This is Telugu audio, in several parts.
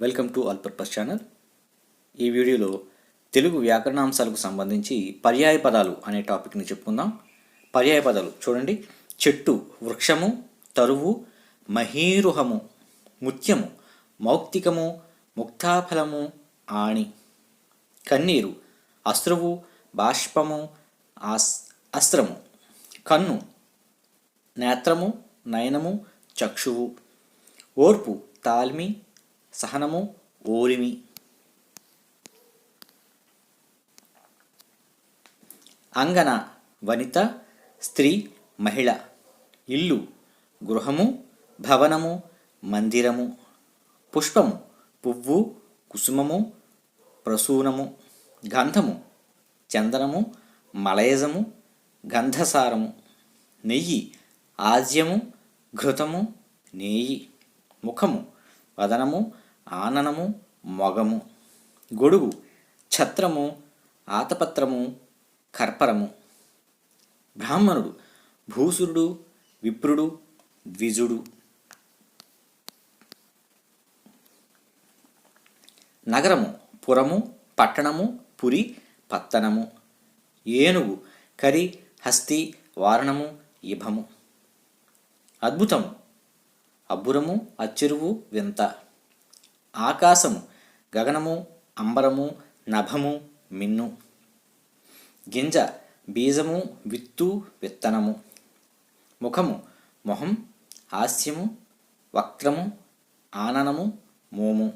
Welcome to all purpose channel. ఈ వీడియోలో తెలుగు వ్యాకరణాంశాలకు సంబంధించి పర్యాయ పదాలు అనే టాపిక్ని చెప్పుకుందాం. పర్యాయ పదాలు చూడండి. చెట్టు వృక్షము తరువు మహీరుహము ముత్యము మౌక్తికము ముక్తాఫలము ఆణి. కన్నీరు అశ్రువు బాష్పము ఆస్ అస్త్రము. కన్ను నేత్రము నయనము చక్షువు. ఓర్పు తాల్మి సహనము ఓరిమి. అంగన వనిత స్త్రీ మహిళ. ఇల్లు గృహము భవనము మందిరము. పుష్పము పువ్వు కుసుమము ప్రసూనము. గంధము చందనము మలయజము గంధసారము. నెయ్యి ఆజ్యము ఘృతము నేయి. ముఖము వదనము ఆననము మొగము గొడుగు ఛత్రము ఆతపత్రము కర్పరము. బ్రాహ్మణుడు భూసురుడు విప్రుడు ద్విజుడు. నగరము పురము పట్టణము పురి పత్తనము. ఏనుగు కరి హస్తి వారణము ఇభము. అద్భుతము. అబ్బురము అచ్చెరువు వింత. ఆకాశము గగనము అంబరము నభము మిన్ను. గింజ బీజము విత్తు విత్తనము. ముఖము మొహం హాస్యము వక్రము ఆననము మోము.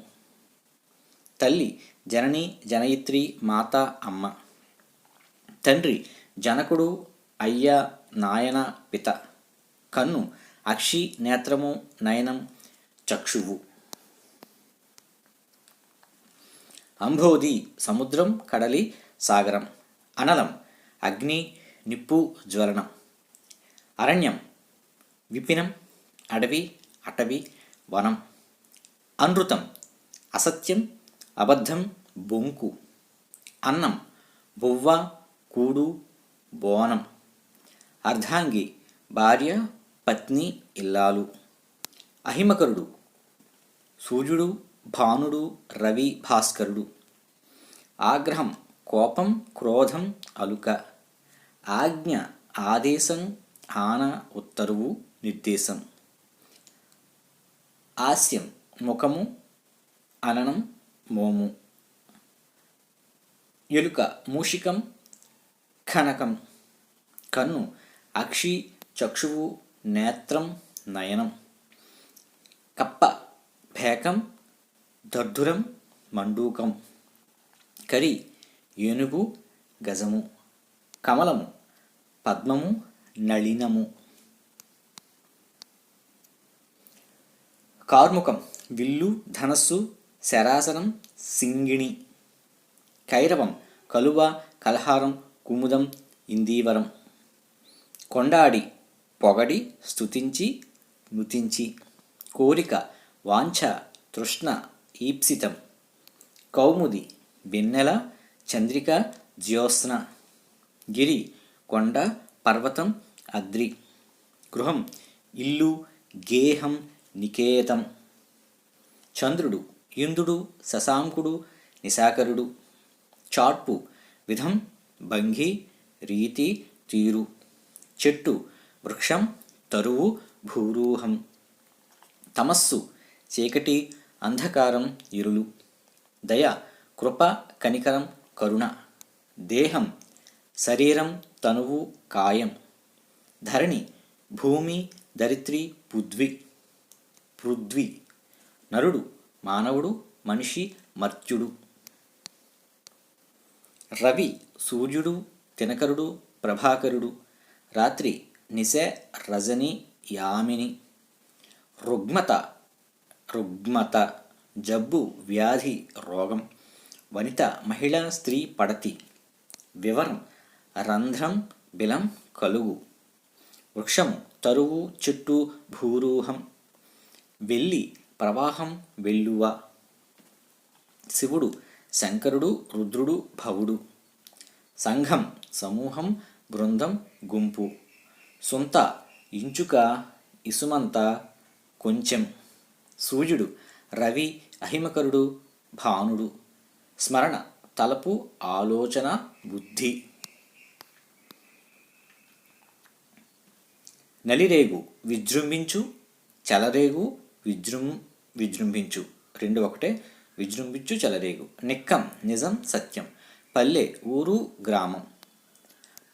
తల్లి జనని జనయిత్రి మాత అమ్మ. తండ్రి జనకుడు అయ్య నాయన పిత. కన్ను అక్షి నేత్రము నయనం చక్షువు. అంభోది సముద్రం కడలి సాగరం. అనలం అగ్ని నిప్పు జ్వలనం. అరణ్యం విపినం అడవి అటవి వనం. అనృతం అసత్యం అబద్ధం బొంకు. అన్నం బువ్వ కూడు బోనం. అర్ధాంగి భార్య పత్ని ఇల్లాలు. అహిమకరుడు సూర్యుడు భానుడు రవి భాస్కరుడు. ఆగ్రహం కోపం క్రోధం అలుక. ఆజ్ఞ ఆదేశం ఆన ఉత్తరువు నిర్దేశం. హాస్యం ముఖము అననం మోము. ఎలుక మూషికం కనకం కన్ను అక్షి చక్షువు నేత్రం నయనం. కప్ప భేకం దర్ధురం మండూకం. కరి ఏనుగు గజము కమలము పద్మము నళినము. కార్ముకం విల్లు ధనస్సు శరాసనం సింగిణి. కైరవం కలువ కలహారం కుముదం ఇందీవరం. కొండాడి పొగడి స్తుతించి మృతించి. కోరిక వాంఛ తృష్ణ ఈప్సితం. కౌముది బిన్నెల చంద్రిక జ్యోత్స్న గిరి కొండ పర్వతం అద్రి గృహం ఇల్లు గేహం నికేతం. చంద్రుడు ఇంద్రుడు శశాంకుడు నిశాకరుడు. చాట్పు విధం భంగి రీతి తీరు. చెట్టు వృక్షం తరువు భూరూహం. తమస్సు చీకటి అంధకారం ఇరులు. దయ కృప కనికరం కరుణ. దేహం శరీరం తనువు కాయం. ధరణి భూమి దరిత్రి పృథ్వి. పృథ్వీ. నరుడు మానవుడు మనిషి మర్త్యుడు. రవి సూర్యుడు తినకరుడు ప్రభాకరుడు. రాత్రి నిశ రజని యామిని. రుగ్మత రుగ్మత. జబ్బు వ్యాధి రోగం. వనిత మహిళ స్త్రీ పడతి. వివరం. రంధ్రం బిలం కలుగు. వృక్షము తరువు చెట్టు భూరూహం. వెల్లి ప్రవాహం వెల్లువ. శివుడు శంకరుడు రుద్రుడు భవుడు. సంఘం సమూహం బృందం గుంపు. సొంత ఇంచుక ఇసుమంత కొంచెం. సూర్యుడు రవి అహిమకరుడు భానుడు. స్మరణ తలపు ఆలోచన బుద్ధి. నలిరేగు విజృంభించు. చలరేగు విజృం విజృంభించు. రెండు ఒకటే విజృంభించు చలరేగు. నిక్కం నిజం సత్యం. పల్లె ఊరు గ్రామం.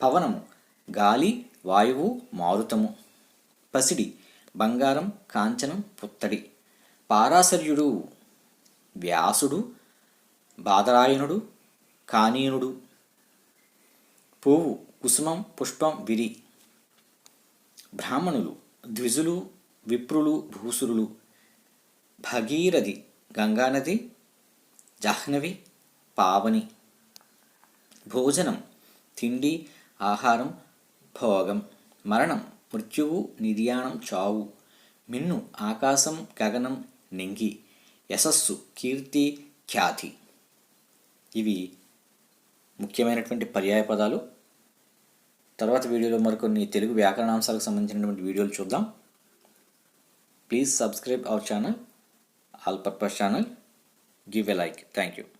పవనము గాలి వాయువు మారుతము. పసిడి బంగారం కాంచనం పుత్తడి. పారాశర్యుడు వ్యాసుడు బాదరాయణుడు కానీనుడు. పువ్వు కుసుమం పుష్పం విరి. బ్రాహ్మణులు ద్విజులు విప్రులు భూసురులు. భగీరథి గంగానది జాహ్నవి పావని. భోజనం తిండి ఆహారం భోగం. మరణం మృత్యువు నిర్యాణం చావు. మిన్ను ఆకాశం గగనం నింగి. యశస్సు కీర్తి ఖ్యాతి. ఇవి ముఖ్యమైనటువంటి పర్యాయ పదాలు. తర్వాత వీడియోలో మరికొన్ని తెలుగు వ్యాకరణాంశాలకు సంబంధించినటువంటి వీడియోలు చూద్దాం. Please subscribe our channel all purpose channel give a like thank you